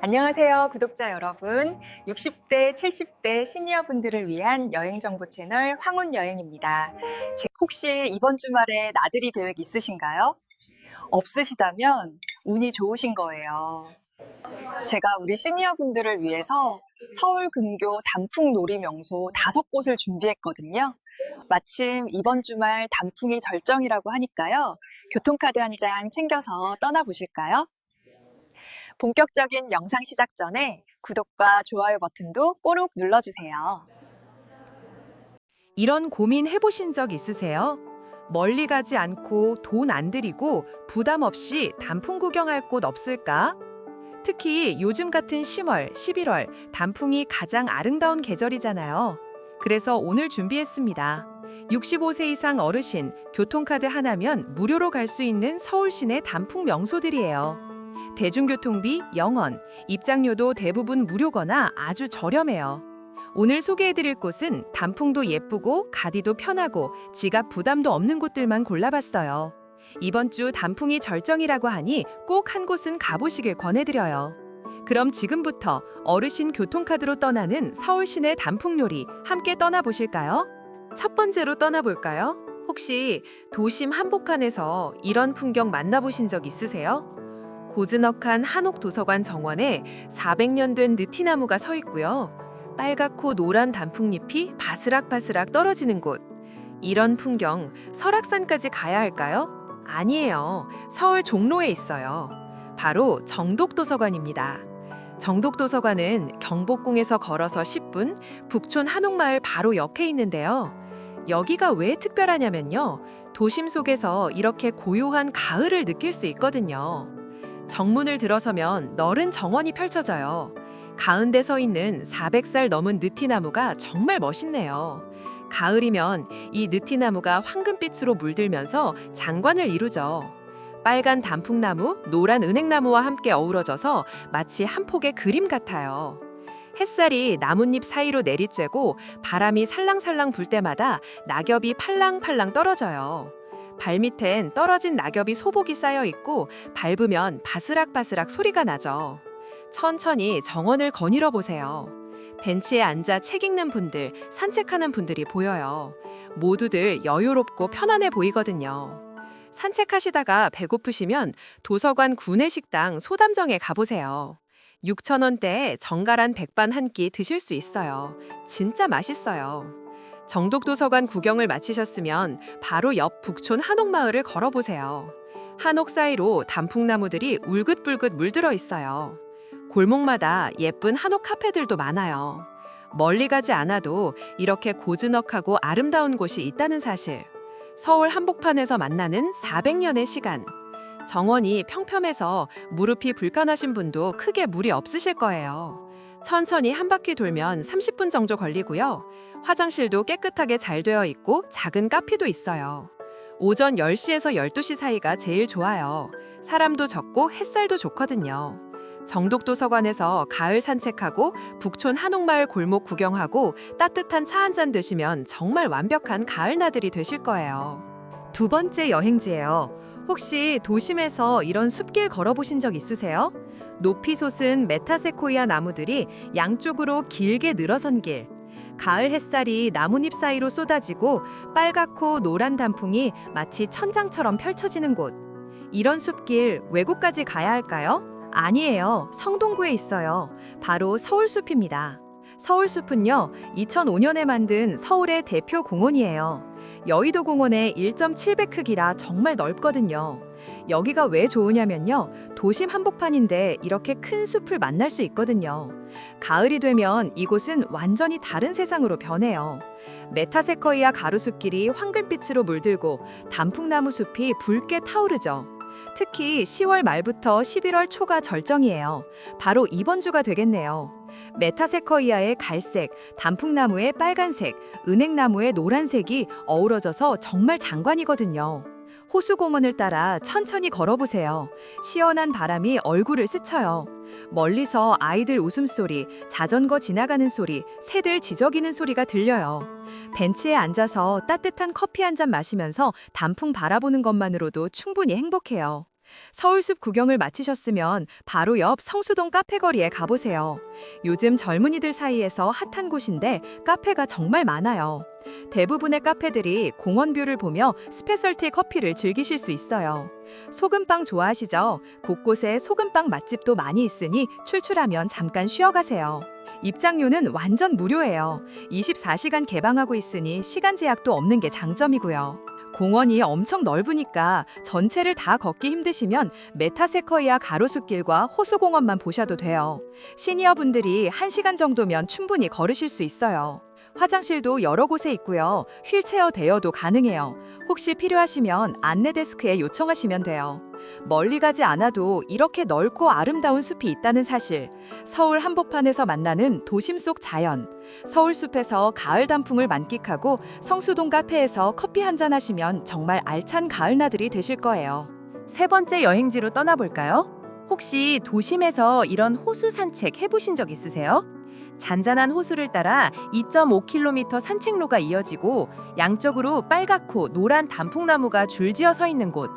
안녕하세요, 구독자 여러분. 60대, 70대 시니어분들을 위한 여행 정보 채널 황혼 여행입니다. 제- 혹시 이번 주말에 나들이 계획 있으신가요? 없으시다면 운이 좋으신 거예요. 제가 우리 시니어분들을 위해서 서울 근교 단풍 놀이 명소 다섯 곳을 준비했거든요. 마침 이번 주말 단풍이 절정이라고 하니까요. 교통카드 한 장 챙겨서 떠나보실까요? 본격적인 영상 시작 전에 구독과 좋아요 버튼도 꼬록 눌러주세요. 이런 고민 해보신 적 있으세요? 멀리 가지 않고 돈 안 들이고 부담 없이 단풍 구경할 곳 없을까? 특히 요즘 같은 10월, 11월 단풍이 가장 아름다운 계절이잖아요. 그래서 오늘 준비했습니다. 65세 이상 어르신 교통카드 하나면 무료로 갈 수 있는 서울 시내 단풍 명소들이에요. 대중교통비, 영원, 입장료도 대부분 무료거나 아주 저렴해요. 오늘 소개해드릴 곳은 단풍도 예쁘고 가디도 편하고 지갑 부담도 없는 곳들만 골라봤어요. 이번 주 단풍이 절정이라고 하니 꼭 한 곳은 가보시길 권해드려요. 그럼 지금부터 어르신 교통카드로 떠나는 서울 시내 단풍놀이 함께 떠나보실까요? 첫 번째로 떠나볼까요? 혹시 도심 한복판에서 이런 풍경 만나보신 적 있으세요? 고즈넉한 한옥 도서관 정원에 400년 된 느티나무가 서 있고요. 빨갛고 노란 단풍잎이 바스락바스락 떨어지는 곳. 이런 풍경 설악산까지 가야 할까요? 아니에요. 서울 종로에 있어요. 바로 정독도서관입니다. 정독도서관은 경복궁에서 걸어서 10분, 북촌 한옥마을 바로 옆에 있는데요. 여기가 왜 특별하냐면요. 도심 속에서 이렇게 고요한 가을을 느낄 수 있거든요. 정문을 들어서면 너른 정원이 펼쳐져요. 가운데 서 있는 400살 넘은 느티나무가 정말 멋있네요. 가을이면 이 느티나무가 황금빛으로 물들면서 장관을 이루죠. 빨간 단풍나무, 노란 은행나무와 함께 어우러져서 마치 한 폭의 그림 같아요. 햇살이 나뭇잎 사이로 내리쬐고 바람이 살랑살랑 불 때마다 낙엽이 팔랑팔랑 떨어져요. 발밑엔 떨어진 낙엽이 소복이 쌓여 있고 밟으면 바스락바스락 소리가 나죠. 천천히 정원을 거닐어 보세요. 벤치에 앉아 책 읽는 분들, 산책하는 분들이 보여요. 모두들 여유롭고 편안해 보이거든요. 산책하시다가 배고프시면 도서관 구내식당 소담정에 가보세요. 6,000원대에 정갈한 백반 한 끼 드실 수 있어요. 진짜 맛있어요. 정독도서관 구경을 마치셨으면 바로 옆 북촌 한옥마을을 걸어보세요. 한옥 사이로 단풍나무들이 울긋불긋 물들어 있어요. 골목마다 예쁜 한옥 카페들도 많아요. 멀리 가지 않아도 이렇게 고즈넉하고 아름다운 곳이 있다는 사실. 서울 한복판에서 만나는 400년의 시간. 정원이 평평해서 무릎이 불편하신 분도 크게 무리 없으실 거예요. 천천히 한 바퀴 돌면 30분 정도 걸리고요. 화장실도 깨끗하게 잘 되어 있고 작은 카페도 있어요. 오전 10시에서 12시 사이가 제일 좋아요. 사람도 적고 햇살도 좋거든요. 정독도서관에서 가을 산책하고 북촌 한옥마을 골목 구경하고 따뜻한 차 한 잔 드시면 정말 완벽한 가을 나들이 되실 거예요. 두 번째 여행지예요. 혹시 도심에서 이런 숲길 걸어보신 적 있으세요? 높이 솟은 메타세코이아 나무들이 양쪽으로 길게 늘어선 길. 가을 햇살이 나뭇잎 사이로 쏟아지고 빨갛고 노란 단풍이 마치 천장처럼 펼쳐지는 곳. 이런 숲길 외국까지 가야 할까요? 아니에요. 성동구에 있어요. 바로 서울숲입니다. 서울숲은요, 2005년에 만든 서울의 대표 공원이에요. 여의도 공원의 1.7배 크기라 정말 넓거든요. 여기가 왜 좋으냐면요. 도심 한복판인데 이렇게 큰 숲을 만날 수 있거든요. 가을이 되면 이곳은 완전히 다른 세상으로 변해요. 메타세커이아 가루숲길이 황금빛으로 물들고 단풍나무 숲이 붉게 타오르죠. 특히 10월 말부터 11월 초가 절정이에요. 바로 이번 주가 되겠네요. 메타세커이아의 갈색, 단풍나무의 빨간색, 은행나무의 노란색이 어우러져서 정말 장관이거든요. 호수공원을 따라 천천히 걸어보세요. 시원한 바람이 얼굴을 스쳐요. 멀리서 아이들 웃음소리, 자전거 지나가는 소리, 새들 지저귀는 소리가 들려요. 벤치에 앉아서 따뜻한 커피 한 잔 마시면서 단풍 바라보는 것만으로도 충분히 행복해요. 서울숲 구경을 마치셨으면 바로 옆 성수동 카페거리에 가보세요. 요즘 젊은이들 사이에서 핫한 곳인데 카페가 정말 많아요. 대부분의 카페들이 공원뷰를 보며 스페셜티 커피를 즐기실 수 있어요. 소금빵 좋아하시죠? 곳곳에 소금빵 맛집도 많이 있으니 출출하면 잠깐 쉬어가세요. 입장료는 완전 무료예요. 24시간 개방하고 있으니 시간 제약도 없는 게 장점이고요. 공원이 엄청 넓으니까 전체를 다 걷기 힘드시면 메타세커이아 가로수길과 호수공원만 보셔도 돼요. 시니어분들이 1시간 정도면 충분히 걸으실 수 있어요. 화장실도 여러 곳에 있고요. 휠체어 대여도 가능해요. 혹시 필요하시면 안내 데스크에 요청하시면 돼요. 멀리 가지 않아도 이렇게 넓고 아름다운 숲이 있다는 사실. 서울 한복판에서 만나는 도심 속 자연. 서울 숲에서 가을 단풍을 만끽하고 성수동 카페에서 커피 한잔 하시면 정말 알찬 가을나들이 되실 거예요. 세 번째 여행지로 떠나볼까요? 혹시 도심에서 이런 호수 산책 해보신 적 있으세요? 잔잔한 호수를 따라 2.5km 산책로가 이어지고 양쪽으로 빨갛고 노란 단풍나무가 줄지어 서 있는 곳.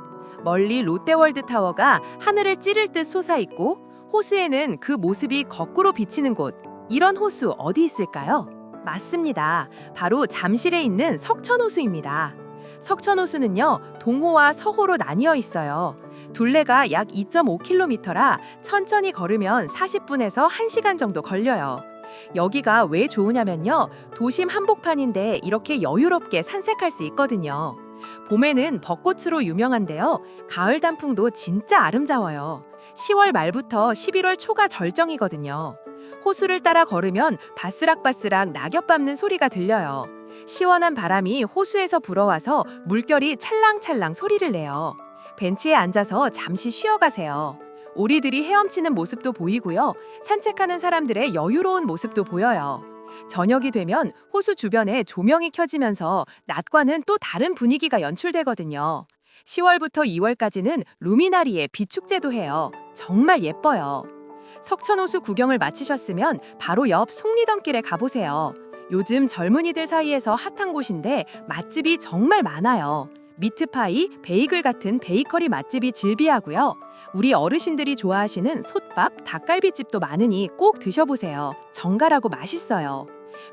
멀리 롯데월드 타워가 하늘을 찌를 듯 솟아 있고 호수에는 그 모습이 거꾸로 비치는 곳. 이런 호수 어디 있을까요? 맞습니다. 바로 잠실에 있는 석천호수입니다. 석천호수는요, 동호와 서호로 나뉘어 있어요. 둘레가 약 2.5km라 천천히 걸으면 40분에서 1시간 정도 걸려요. 여기가 왜 좋으냐면요. 도심 한복판인데 이렇게 여유롭게 산책할 수 있거든요. 봄에는 벚꽃으로 유명한데요. 가을 단풍도 진짜 아름다워요. 10월 말부터 11월 초가 절정이거든요. 호수를 따라 걸으면 바스락바스락 낙엽 밟는 소리가 들려요. 시원한 바람이 호수에서 불어와서 물결이 찰랑찰랑 소리를 내요. 벤치에 앉아서 잠시 쉬어가세요. 오리들이 헤엄치는 모습도 보이고요. 산책하는 사람들의 여유로운 모습도 보여요. 저녁이 되면 호수 주변에 조명이 켜지면서 낮과는 또 다른 분위기가 연출되거든요. 10월부터 2월까지는 루미나리에 비축제도 해요. 정말 예뻐요. 석천호수 구경을 마치셨으면 바로 옆 속리던길에 가보세요. 요즘 젊은이들 사이에서 핫한 곳인데 맛집이 정말 많아요. 미트파이, 베이글 같은 베이커리 맛집이 즐비하고요. 우리 어르신들이 좋아하시는 솥밥, 닭갈비집도 많으니 꼭 드셔보세요. 정갈하고 맛있어요.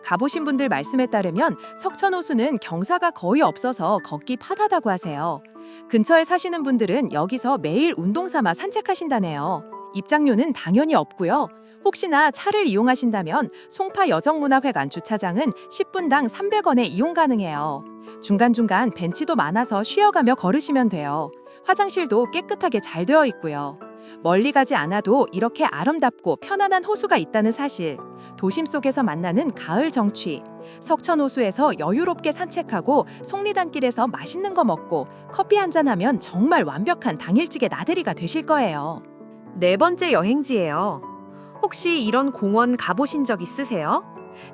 가보신 분들 말씀에 따르면 석천호수는 경사가 거의 없어서 걷기 편하다고 하세요. 근처에 사시는 분들은 여기서 매일 운동 삼아 산책하신다네요. 입장료는 당연히 없고요. 혹시나 차를 이용하신다면 송파 여정문화회관 주차장은 10분당 300원에 이용 가능해요. 중간중간 벤치도 많아서 쉬어가며 걸으시면 돼요. 화장실도 깨끗하게 잘 되어 있고요. 멀리 가지 않아도 이렇게 아름답고 편안한 호수가 있다는 사실. 도심 속에서 만나는 가을 정취. 석천호수에서 여유롭게 산책하고 속리단길에서 맛있는 거 먹고 커피 한 잔하면 정말 완벽한 당일찌개 나들이가 되실 거예요. 네 번째 여행지예요. 혹시 이런 공원 가보신 적 있으세요?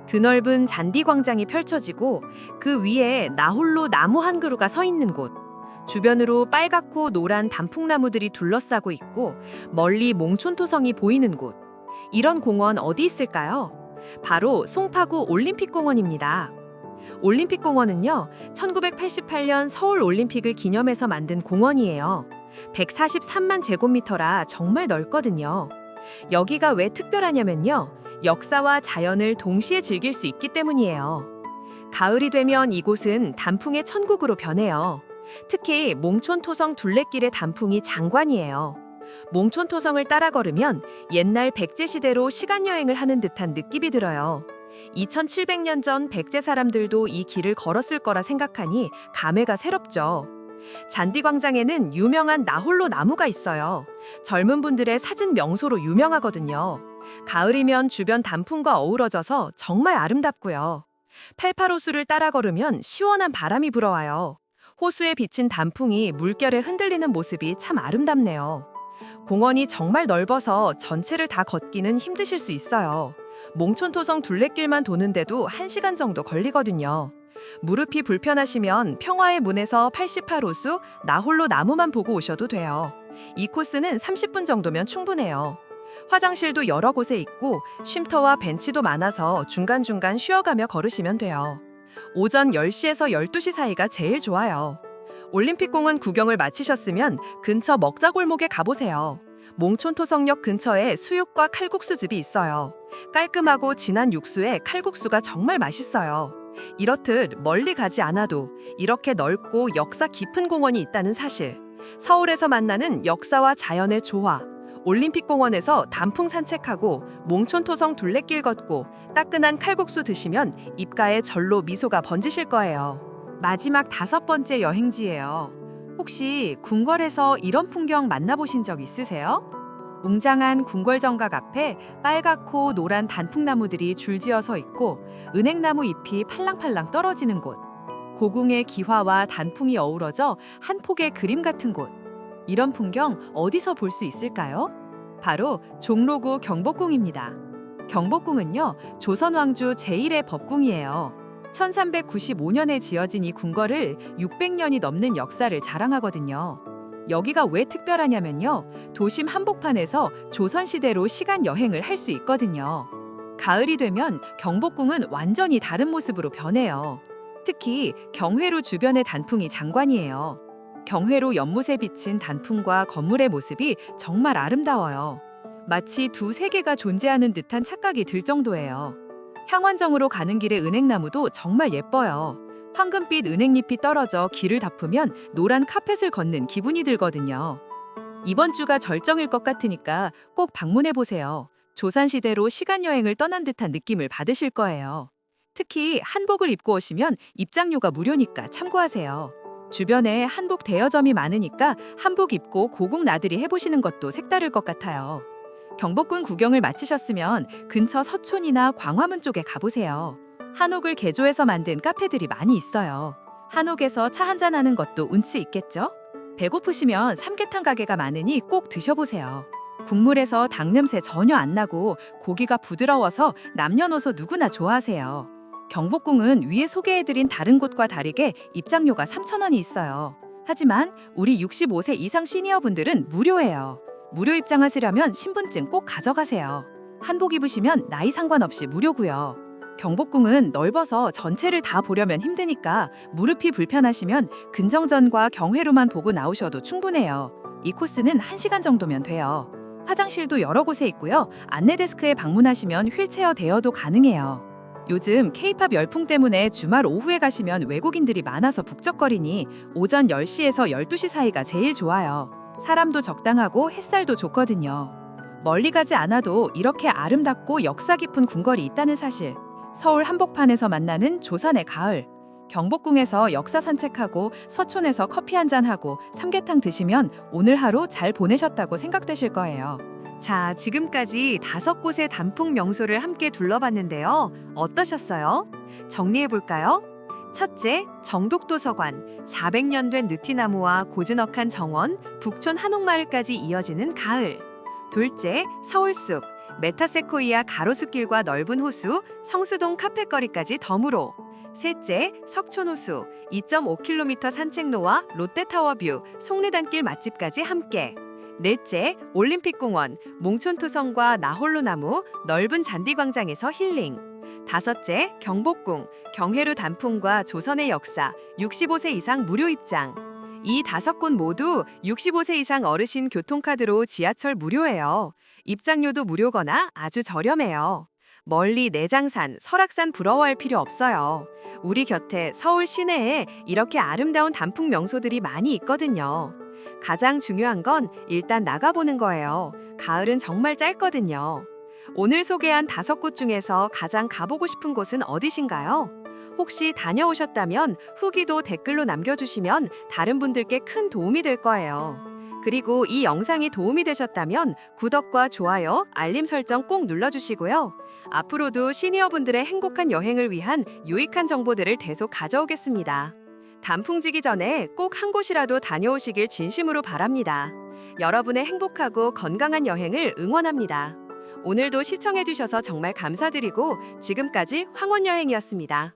드넓은 잔디 광장이 펼쳐지고 그 위에 나홀로 나무 한 그루가 서 있는 곳. 주변으로 빨갛고 노란 단풍나무들이 둘러싸고 있고 멀리 몽촌토성이 보이는 곳. 이런 공원 어디 있을까요? 바로 송파구 올림픽공원입니다. 올림픽공원은요, 1988년 서울 올림픽을 기념해서 만든 공원이에요. 143만 제곱미터라 정말 넓거든요. 여기가 왜 특별하냐면요. 역사와 자연을 동시에 즐길 수 있기 때문이에요. 가을이 되면 이곳은 단풍의 천국으로 변해요. 특히 몽촌토성 둘레길의 단풍이 장관이에요. 몽촌토성을 따라 걸으면 옛날 백제 시대로 시간 여행을 하는 듯한 느낌이 들어요. 2700년 전 백제 사람들도 이 길을 걸었을 거라 생각하니 감회가 새롭죠. 잔디광장에는 유명한 나홀로 나무가 있어요. 젊은 분들의 사진 명소로 유명하거든요. 가을이면 주변 단풍과 어우러져서 정말 아름답고요. 88호수를 따라 걸으면 시원한 바람이 불어와요. 호수에 비친 단풍이 물결에 흔들리는 모습이 참 아름답네요. 공원이 정말 넓어서 전체를 다 걷기는 힘드실 수 있어요. 몽촌토성 둘레길만 도는데도 1시간 정도 걸리거든요. 무릎이 불편하시면 평화의 문에서 88호수 나홀로 나무만 보고 오셔도 돼요. 이 코스는 30분 정도면 충분해요. 화장실도 여러 곳에 있고 쉼터와 벤치도 많아서 중간중간 쉬어가며 걸으시면 돼요. 오전 10시에서 12시 사이가 제일 좋아요. 올림픽공원 구경을 마치셨으면 근처 먹자골목에 가보세요. 몽촌토성역 근처에 수육과 칼국수집이 있어요. 깔끔하고 진한 육수에 칼국수가 정말 맛있어요. 이렇듯 멀리 가지 않아도 이렇게 넓고 역사 깊은 공원이 있다는 사실. 서울에서 만나는 역사와 자연의 조화. 올림픽공원에서 단풍 산책하고 몽촌토성 둘레길 걷고 따끈한 칼국수 드시면 입가에 절로 미소가 번지실 거예요. 마지막 다섯 번째 여행지예요. 혹시 궁궐에서 이런 풍경 만나보신 적 있으세요? 웅장한 궁궐 정각 앞에 빨갛고 노란 단풍나무들이 줄지어 서 있고 은행나무 잎이 팔랑팔랑 떨어지는 곳. 고궁의 기화와 단풍이 어우러져 한 폭의 그림 같은 곳. 이런 풍경 어디서 볼 수 있을까요? 바로 종로구 경복궁입니다. 경복궁은요, 조선 왕주 제1의 법궁이에요. 1395년에 지어진 이 궁궐을 600년이 넘는 역사를 자랑하거든요. 여기가 왜 특별하냐면요. 도심 한복판에서 조선시대로 시간 여행을 할 수 있거든요. 가을이 되면 경복궁은 완전히 다른 모습으로 변해요. 특히 경회로 주변의 단풍이 장관이에요. 경회로 연못에 비친 단풍과 건물의 모습이 정말 아름다워요. 마치 두 세계가 존재하는 듯한 착각이 들 정도예요. 향원정으로 가는 길의 은행나무도 정말 예뻐요. 황금빛 은행잎이 떨어져 길을 닦으면 노란 카펫을 걷는 기분이 들거든요. 이번 주가 절정일 것 같으니까 꼭 방문해 보세요. 조산시대로 시간여행을 떠난 듯한 느낌을 받으실 거예요. 특히 한복을 입고 오시면 입장료가 무료니까 참고하세요. 주변에 한복 대여점이 많으니까 한복 입고 고궁 나들이 해보시는 것도 색다를 것 같아요. 경복궁 구경을 마치셨으면 근처 서촌이나 광화문 쪽에 가보세요. 한옥을 개조해서 만든 카페들이 많이 있어요. 한옥에서 차 한잔 하는 것도 운치 있겠죠? 배고프시면 삼계탕 가게가 많으니 꼭 드셔보세요. 국물에서 닭 냄새 전혀 안 나고 고기가 부드러워서 남녀노소 누구나 좋아하세요. 경복궁은 위에 소개해드린 다른 곳과 다르게 입장료가 3,000원이 있어요. 하지만 우리 65세 이상 시니어분들은 무료예요. 무료 입장하시려면 신분증 꼭 가져가세요. 한복 입으시면 나이 상관없이 무료고요. 경복궁은 넓어서 전체를 다 보려면 힘드니까 무릎이 불편하시면 근정전과 경회로만 보고 나오셔도 충분해요. 이 코스는 1시간 정도면 돼요. 화장실도 여러 곳에 있고요. 안내 데스크에 방문하시면 휠체어 대여도 가능해요. 요즘 케이팝 열풍 때문에 주말 오후에 가시면 외국인들이 많아서 북적거리니 오전 10시에서 12시 사이가 제일 좋아요. 사람도 적당하고 햇살도 좋거든요. 멀리 가지 않아도 이렇게 아름답고 역사 깊은 궁궐이 있다는 사실. 서울 한복판에서 만나는 조선의 가을. 경복궁에서 역사 산책하고 서촌에서 커피 한잔 하고 삼계탕 드시면 오늘 하루 잘 보내셨다고 생각되실 거예요. 자, 지금까지 다섯 곳의 단풍 명소를 함께 둘러봤는데요. 어떠셨어요? 정리해 볼까요? 첫째, 정독도서관. 400년 된 느티나무와 고즈넉한 정원, 북촌 한옥마을까지 이어지는 가을. 둘째, 서울숲. 메타세코이아 가로수길과 넓은 호수, 성수동 카페거리까지 덤으로. 셋째, 석촌호수. 2.5km 산책로와 롯데타워뷰, 속리단길 맛집까지 함께. 넷째, 올림픽공원, 몽촌토성과 나홀로나무, 넓은 잔디광장에서 힐링. 다섯째, 경복궁, 경회루 단풍과 조선의 역사, 65세 이상 무료 입장. 이 다섯 곳 모두 65세 이상 어르신 교통카드로 지하철 무료예요. 입장료도 무료거나 아주 저렴해요. 멀리 내장산, 설악산 부러워할 필요 없어요. 우리 곁에 서울 시내에 이렇게 아름다운 단풍 명소들이 많이 있거든요. 가장 중요한 건 일단 나가보는 거예요. 가을은 정말 짧거든요. 오늘 소개한 다섯 곳 중에서 가장 가보고 싶은 곳은 어디신가요? 혹시 다녀오셨다면 후기도 댓글로 남겨주시면 다른 분들께 큰 도움이 될 거예요. 그리고 이 영상이 도움이 되셨다면 구독과 좋아요, 알림 설정 꼭 눌러주시고요. 앞으로도 시니어분들의 행복한 여행을 위한 유익한 정보들을 계속 가져오겠습니다. 단풍지기 전에 꼭 한 곳이라도 다녀오시길 진심으로 바랍니다. 여러분의 행복하고 건강한 여행을 응원합니다. 오늘도 시청해주셔서 정말 감사드리고 지금까지 황혼여행이었습니다.